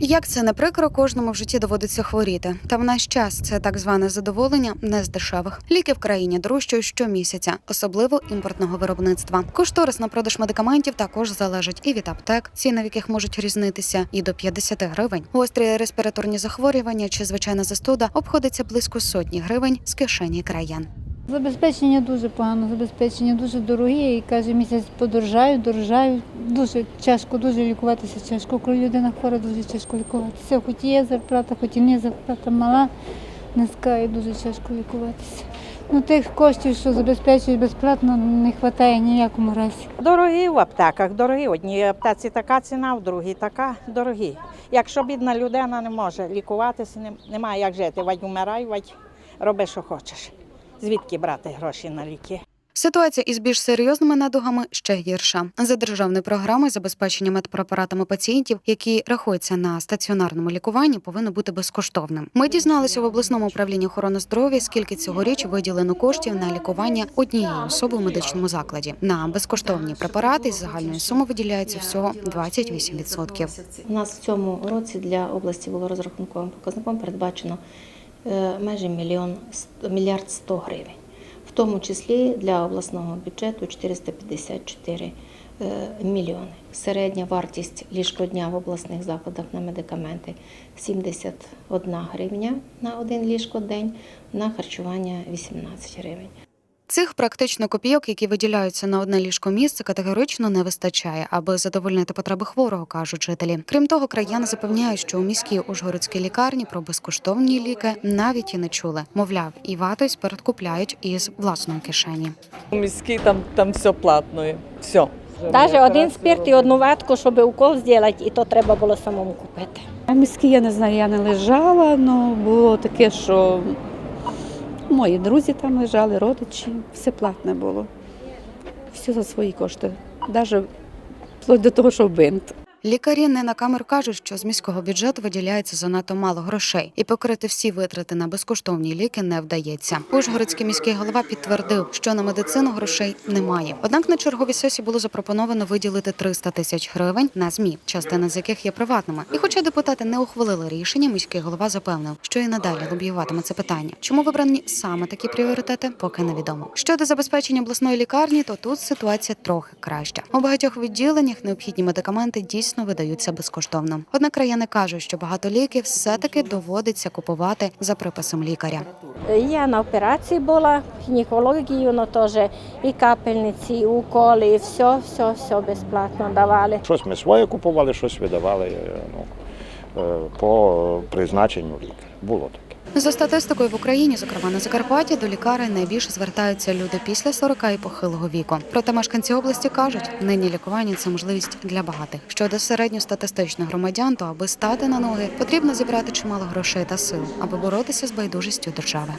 Як це не прикро, кожному в житті доводиться хворіти. Та в наш час це так зване задоволення не з дешевих. Ліки в країні дорожчають щомісяця, особливо імпортного виробництва. Кошторис на продаж медикаментів також залежить і від аптек, ціни в яких можуть різнитися і до 50 гривень. Гострі респіраторні захворювання чи звичайна застуда обходиться близько сотні гривень з кишені краян. Забезпечення дуже погано, забезпечення дуже дорогі і каже, місяць подорожають, дорожають. Дуже тяжко, дуже лікуватися тяжко. Коли людина хвора, дуже тяжко лікуватися. Хоч є зарплата, хоч і не зарплата мала, низька і дуже тяжко лікуватися. Ну, тих коштів, що забезпечують безплатно, не вистачає ніякому разі. Дорогі в аптеках, дорогі. Одній аптеці така ціна, в другій така дорогі. Якщо бідна людина не може лікуватися, немає як жити. Вадь умирай, вадь роби, що хочеш. Звідки брати гроші на ліки? Ситуація із більш серйозними недугами ще гірша. За державною програмою забезпечення медпрепаратами пацієнтів, які рахуються на стаціонарному лікуванні, повинно бути безкоштовним. Ми дізналися в обласному управлінні охорони здоров'я, скільки цьогоріч виділено коштів на лікування однієї особи в медичному закладі. На безкоштовні препарати з загальної суми виділяється всього 28%. У нас в цьому році для області було розрахунковим показником передбачено майже мільйон мільярд 100 гривень, в тому числі для обласного бюджету 454 е, мільйони. Середня вартість ліжкодня в обласних закладах на медикаменти 71 гривня на один ліжкодень, на харчування 18 гривень. Цих практично копійок, які виділяються на одне ліжко місце, категорично не вистачає, аби задовольнити потреби хворого, кажуть жителі. Крім того, краяни запевняють, що у міській ужгородській лікарні про безкоштовні ліки навіть і не чули. Мовляв, і вату сперед купляють із власної кишені. У міській там, там все платно. Все. Навіть один спирт і одну ватку, щоб укол зробити, і то треба було самому купити. А міські, я не знаю, я не лежала, але було таке, що мої друзі там лежали, родичі, все платне було. Все за свої кошти. Навіть вплоть до того, що бинт. Лікарі не на камеру кажуть, що з міського бюджету виділяється занадто мало грошей, і покрити всі витрати на безкоштовні ліки не вдається. Ужгородський міський голова підтвердив, що на медицину грошей немає. Однак на черговій сесії було запропоновано виділити 300 тисяч гривень на змі, частина з яких є приватними. І хоча депутати не ухвалили рішення, міський голова запевнив, що і надалі лобіюватиме це питання. Чому вибрані саме такі пріоритети, поки невідомо. Щодо забезпечення обласної лікарні, то тут ситуація трохи краща. У багатьох відділеннях необхідні медикаменти дійсно видаються безкоштовно. Однак краяни кажуть, що багато ліків все-таки доводиться купувати за приписом лікаря. Я на операції була, гінекологію, ну теж і капельниці, і уколи, і все, все, все безплатно давали. Щось ми своє купували, щось видавали е, ну, е, по призначенню лікаря. Було таке. За статистикою в Україні, зокрема на Закарпатті, до лікарень найбільше звертаються люди після 40 і похилого віку. Проте мешканці області кажуть, нині лікування це можливість для багатих. Щодо середньостатистичних громадян, то аби стати на ноги, потрібно зібрати чимало грошей та сил, аби боротися з байдужістю держави.